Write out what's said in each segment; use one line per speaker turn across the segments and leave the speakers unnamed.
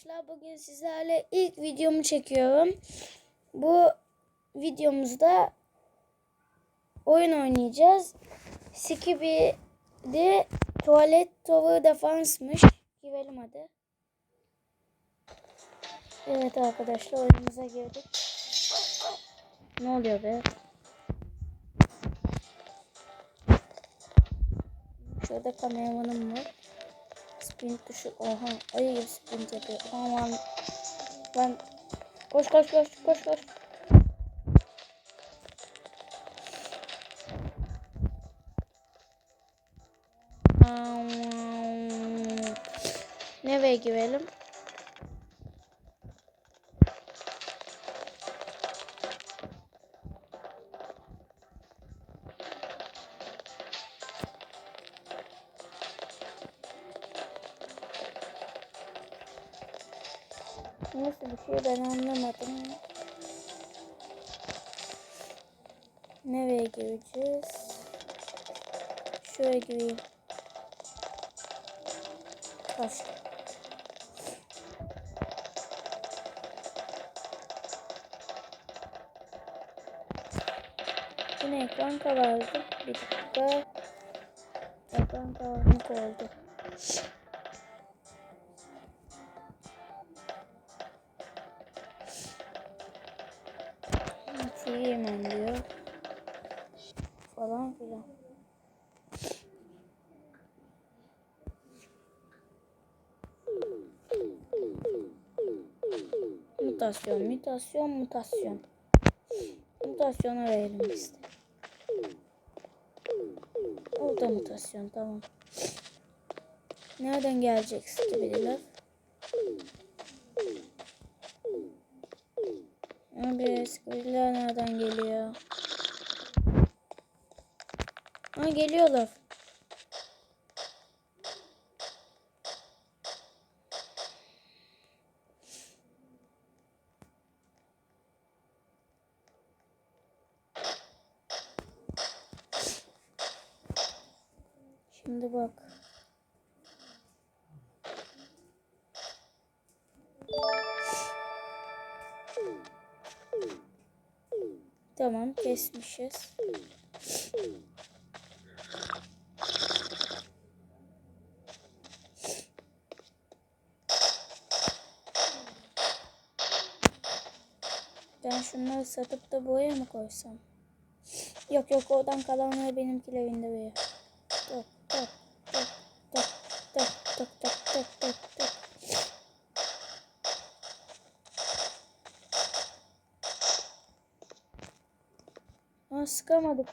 arkadaşlar. Bugün sizlerle ilk videomu çekiyorum. Bu videomuzda oyun oynayacağız. Skibi'de tuvalet tower defansmış. Girelim hadi. Evet arkadaşlar oyunumuza girdik. Ne oluyor be? Şurada kameramanım var. Sprint tuşu. Oha. Ayı gibi sprint yapıyor. Aman. Ben. Koş koş koş koş koş. Nereye girelim? Şöyle gireyim. Taş. Yine ekran karardı. Bir dakika. Ekran karanlık oldu. Yemem diyor. Falan filan. Mutasyon, mutasyon, mutasyon. Mutasyona verelim işte. O da mutasyon, tamam. Nereden gelecek skibidi Abi skibdiler nereden geliyor? Ha geliyorlar. Şimdi bak. Tamam kesmişiz. Ben şunları satıp da buraya mı koysam? Yok yok oradan kalanları benimkiler indiriyor. Tak sıkamadık.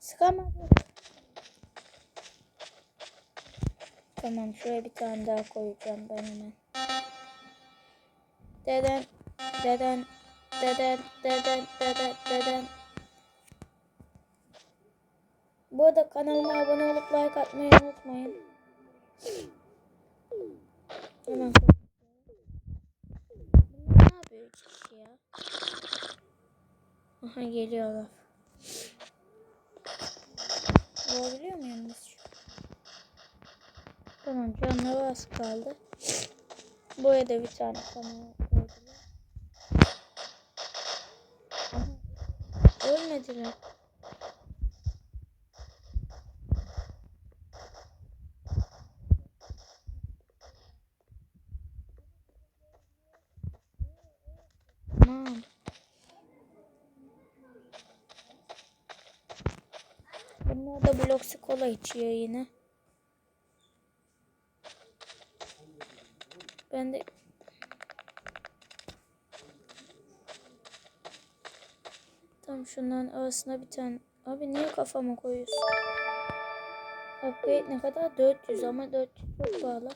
Sıkamadık. Tamam şuraya bir tane daha koyacağım ben hemen. Deden, deden, deden, deden, deden, deden. Bu arada kanalıma abone olup like atmayı unutmayın. Hemen ne yapıyor kişi ya? Aha geliyorlar. Vurabiliyor muyum biz? Tamam canları az kaldı. Buraya da bir tane kamera koydular. Ölmediler. Tamam. Bunlar da blok kola içiyor yine. Ben de Tam şundan arasına bir tane. Abi niye kafama koyuyorsun? Upgrade ne kadar? 400 ama 400 çok pahalı.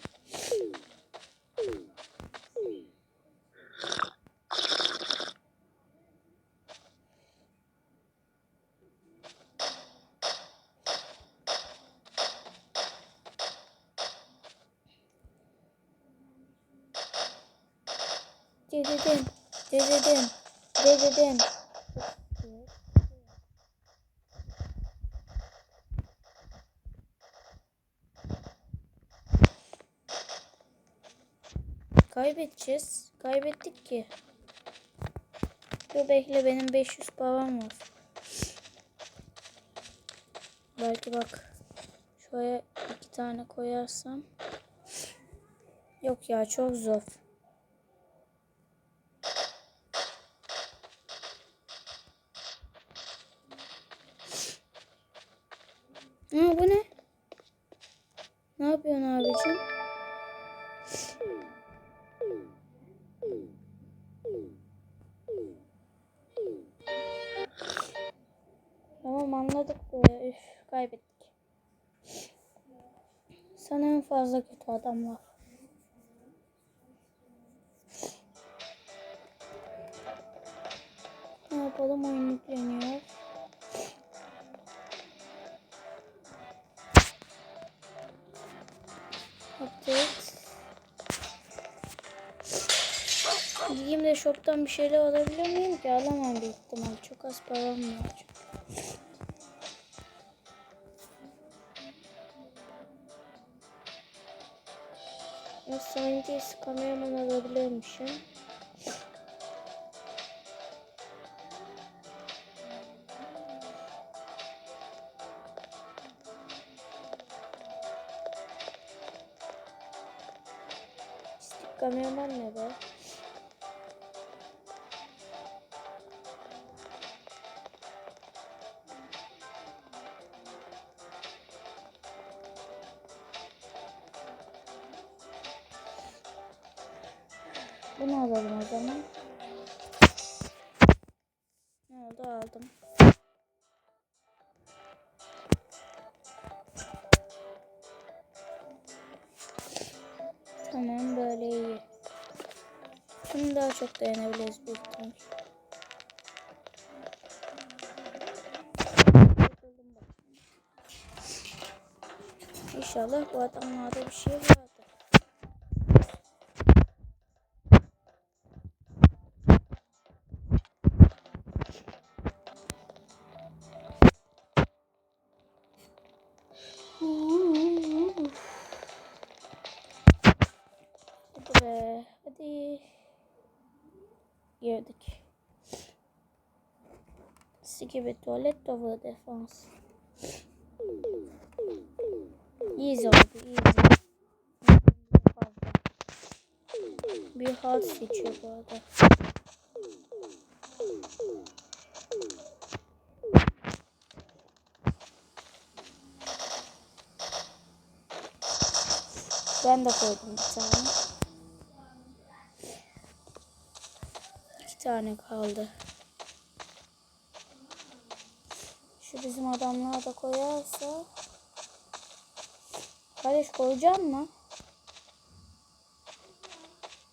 Dededim, dededim, dededim. Kaybedeceğiz. Kaybettik ki. Dur bekle benim 500 param var. Belki bak. Şuraya iki tane koyarsam. Yok ya çok zor. Adam var. Ne yapalım oyun yükleniyor. Update. Gideyim de shop'tan bir şeyler alabiliyor muyum ki? Alamam büyük ihtimal. Çok az param var. Kameraman alabiliyormuşum. Stick kameraman ne be? Büyük ihtimal. İnşallah bu adamlarda bir şey vardır. Gibi tuvalet dolu defans. Easy oldu. Easy. Bir halt seçiyor bu arada. Ben de koydum bir tane. İki tane kaldı. Şu bizim adamlar da koyarsa. Kardeş koyacağım mı?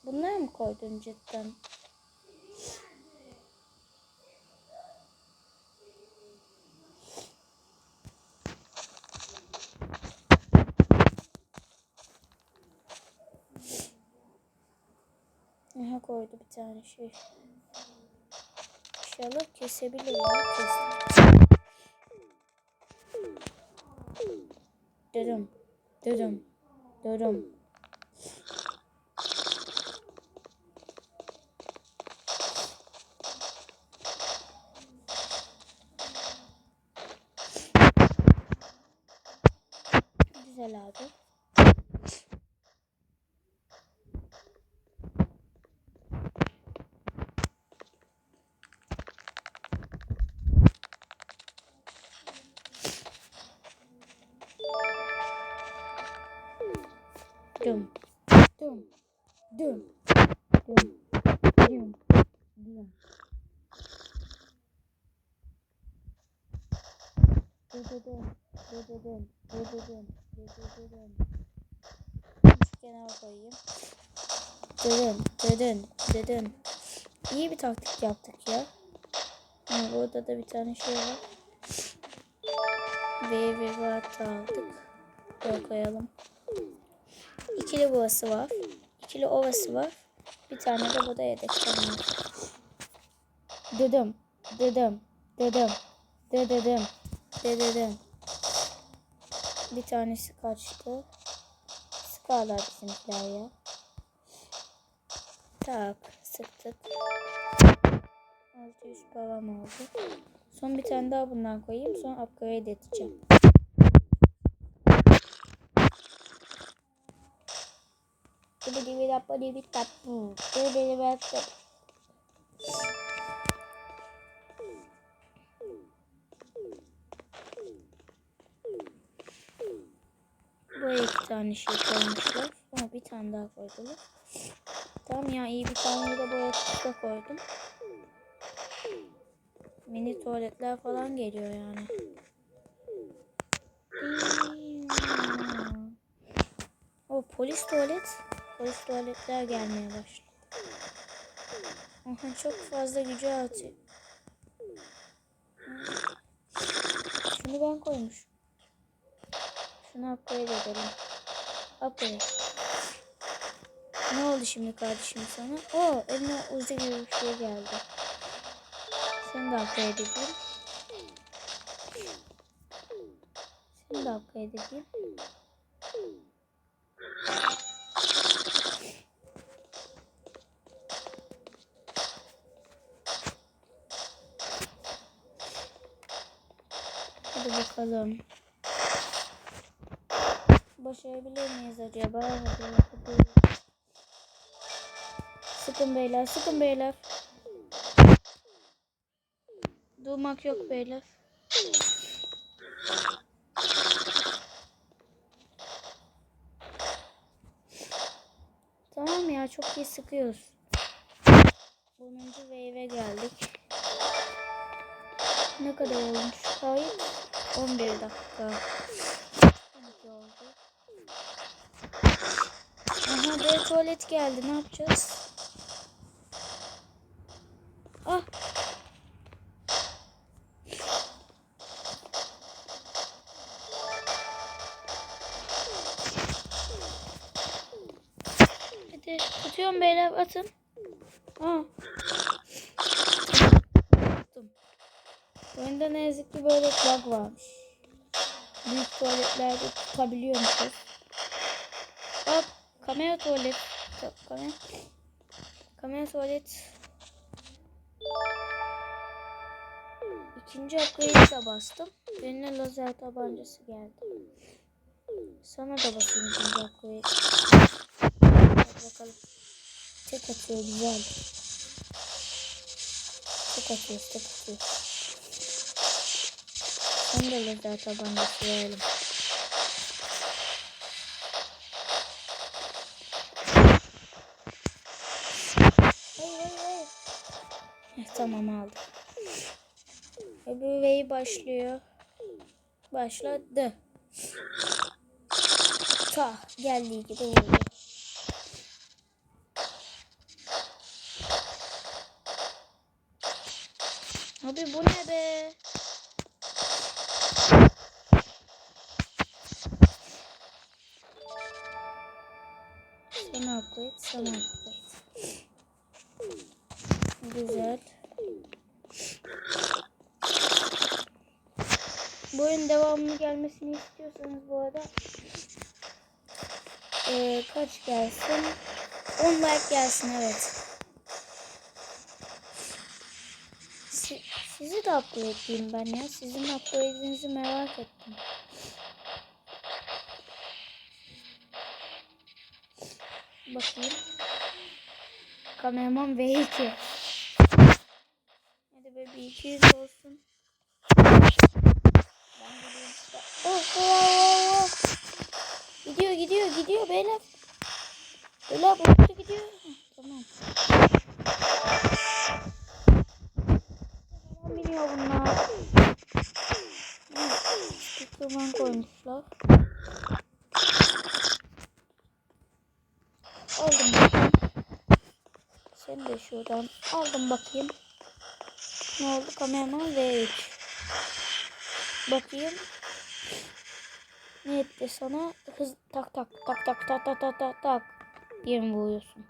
Bunları mı koydun cidden? Aha koydu bir tane şey. İnşallah kesebilir ya. Dedim. Dedim. Dedim. Güzel abi. Dıdıdım. Dıdıdım. Dıdıdım. Şu kenara koyayım. Dıdın. Dıdın. Dıdın. İyi bir taktik yaptık ya. Ha, burada da bir tane şey var. Ve ve vaat aldık. Buraya koyalım. İkili burası var. İkili ovası var. Bir tane de burada yedekten var. Dedim. Dedim. Dedim. Dededim. Dededim. Bir tanesi kaçtı. Sıkarlar bizimkiler ya. Tak sıktık. 600 param oldu. Son bir tane daha bundan koyayım. Sonra upgrade edeceğim. Dibi dibi dappa dibi tappu. Dibi dibi dappa. Buraya iki tane şey koymuşlar. Ama bir tane daha koydular. Tamam ya iyi bir tane de buraya da koydum. Mini tuvaletler falan geliyor yani. O polis tuvalet. Polis tuvaletler gelmeye başladı. Aha çok fazla gücü atıyor. Şunu ben koymuşum. Şunu upgrade edelim. Upgrade. Ne oldu şimdi kardeşim sana? Oo eline uzi gibi bir şey geldi. Seni de upgrade edeyim. Seni de upgrade edeyim. Hadi bakalım. Başarabilir miyiz acaba? Hadi, hadi. Sıkın beyler, sıkın beyler. Durmak yok beyler. Tamam ya çok iyi sıkıyoruz. 10. wave'e geldik. Ne kadar olmuş? Kayıt 11 dakika. 12 oldu. Aha bir tuvalet geldi. Ne yapacağız? Ah. Hadi tutuyorum beyler atın. Aa. Tuttum. Oyunda ne yazık ki böyle bug varmış. Büyük tuvaletlerde tutabiliyormuşuz. Hop kamera tuvalet. Ka- Kamera. Kamera tuvalet. İkinci upgrade'e de bastım. Eline lazer tabancası geldi. Sana da basayım ikinci upgrade. Hadi bakalım. Tek atıyor güzel. Tek atıyor, tek atıyor. Sen de lazer tabancası verelim. Tamam aldım. Öbür wave başlıyor. Başladı. Ta geldiği gibi vurdu. Abi bu ne be? Sana upgrade, sana upgrade. Güzel. Bu oyun devamlı gelmesini istiyorsanız bu arada eee, kaç gelsin? 10 like gelsin evet. Si- sizi de upgrade edeyim ben ya. Sizin upgrade'inizi merak ettim. Bakayım. Kameraman V2. Hadi be bir 200 olsun. Ben gideyim işte. Oh, oh, oh, oh. Gidiyor gidiyor beyler. Beyler bu gidiyor. Tamam. Tamam biniyor bunlar. Sıkırman koymuşlar. Aldım bakayım. Sen de şuradan aldım bakayım. Ne oldu? Kameraman V3. Bakayım. Ne etti sana? Hız tak tak tak tak tak tak tak tak tak mi vuruyorsun?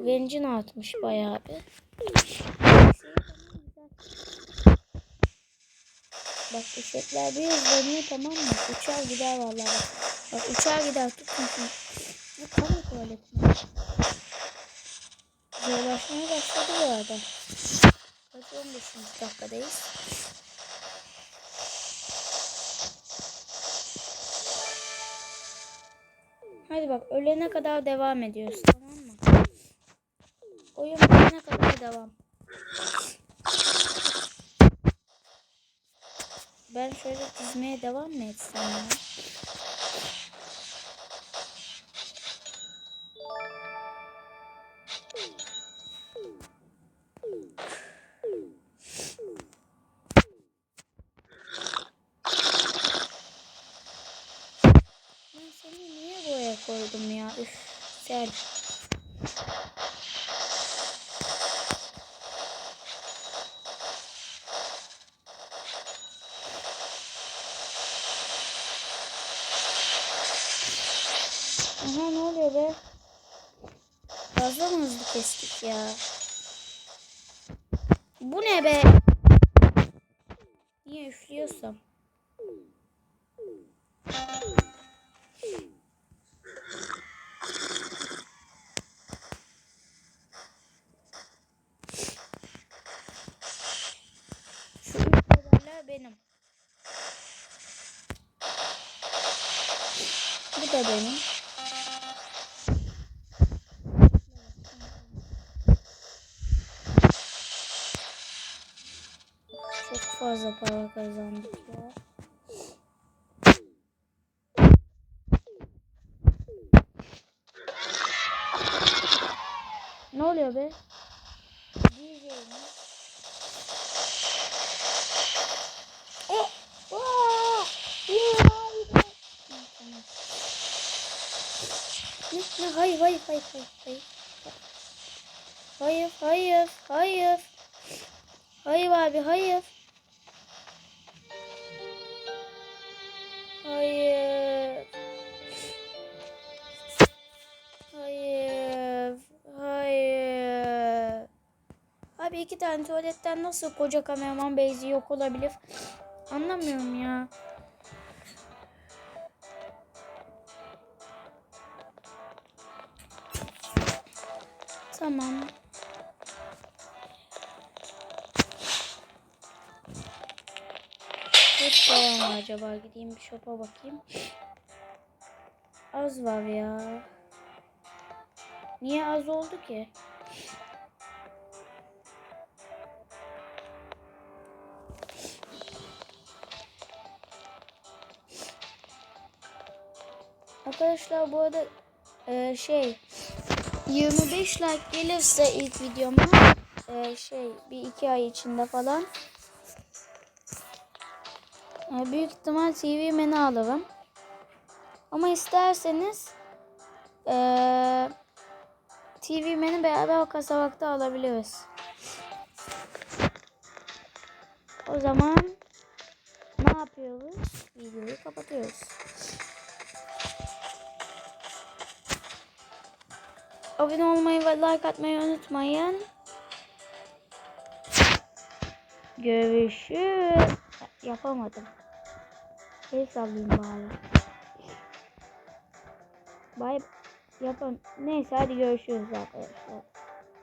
Vencin artmış bayağı bir. Bak ışıklar bir hızlanıyor tamam mı? Uçar gider vallahi bak. Uçar gider tutun. Bu kamu tuvaleti mi? Zorlaşmaya başladı bu arada. Kaç 15. dakikadayız. Hadi bak ölene kadar devam ediyoruz tamam mı? Oyun bitene kadar devam. Ben şöyle dizmeye devam mı etsem ya? Aha ne oluyor be? Fazla mı hızlı kestik ya? Bu ne be? Niye üflüyorsam? Şu üfleyenler benim. Bu da benim. Fazla para kazandık ya. Ne oluyor be? Oh! Ne? Hayır, hayır, hayır, hayır, hayır. Hayır, hayır, hayır. Hayır abi, hayır. Hayır. Hayır. Hayır. Abi iki tane tuvaletten nasıl koca kameraman bezi yok olabilir? Anlamıyorum ya. Tamam. Param var acaba? Gideyim bir shop'a bakayım. Az var ya. Niye az oldu ki? Arkadaşlar bu arada e, şey 25 like gelirse ilk videoma e, şey bir iki ay içinde falan büyük ihtimal TV menü alırım. Ama isterseniz e, TV menü beraber kasabakta alabiliriz. O zaman ne yapıyoruz? Videoyu kapatıyoruz. Abone olmayı ve like atmayı unutmayın. Görüşürüz. Yapamadım. El sallayayım bari. Bay yapam. Neyse hadi görüşürüz arkadaşlar.